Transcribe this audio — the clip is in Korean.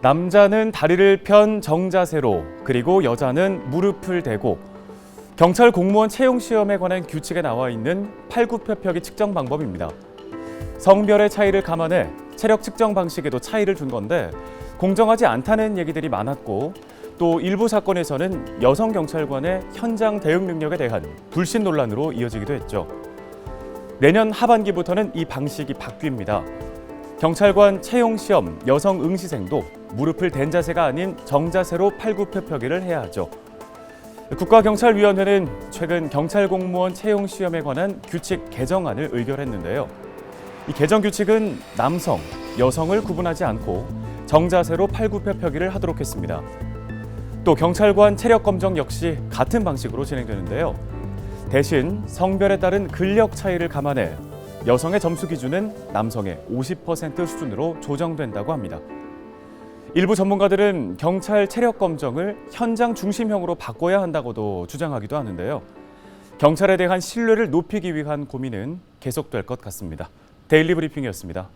남자는 다리를 편 정자세로 그리고 여자는 무릎을 대고 경찰 공무원 채용 시험에 관한 규칙에 나와 있는 팔굽혀펴기 측정 방법입니다. 성별의 차이를 감안해 체력 측정 방식에도 차이를 둔 건데 공정하지 않다는 얘기들이 많았고 또 일부 사건에서는 여성 경찰관의 현장 대응 능력에 대한 불신 논란으로 이어지기도 했죠. 내년 하반기부터는 이 방식이 바뀝니다. 경찰관 채용 시험 여성 응시생도 무릎을 댄 자세가 아닌 정자세로 팔굽혀펴기를 해야 하죠. 국가경찰위원회는 최근 경찰 공무원 채용 시험에 관한 규칙 개정안을 의결했는데요. 이 개정 규칙은 남성, 여성을 구분하지 않고 정자세로 팔굽혀펴기를 하도록 했습니다. 또 경찰관 체력 검정 역시 같은 방식으로 진행되는데요. 대신 성별에 따른 근력 차이를 감안해 여성의 점수 기준은 남성의 50% 수준으로 조정된다고 합니다. 일부 전문가들은 경찰 체력 검정을 현장 중심형으로 바꿔야 한다고도 주장하기도 하는데요. 경찰에 대한 신뢰를 높이기 위한 고민은 계속될 것 같습니다. 데일리 브리핑이었습니다.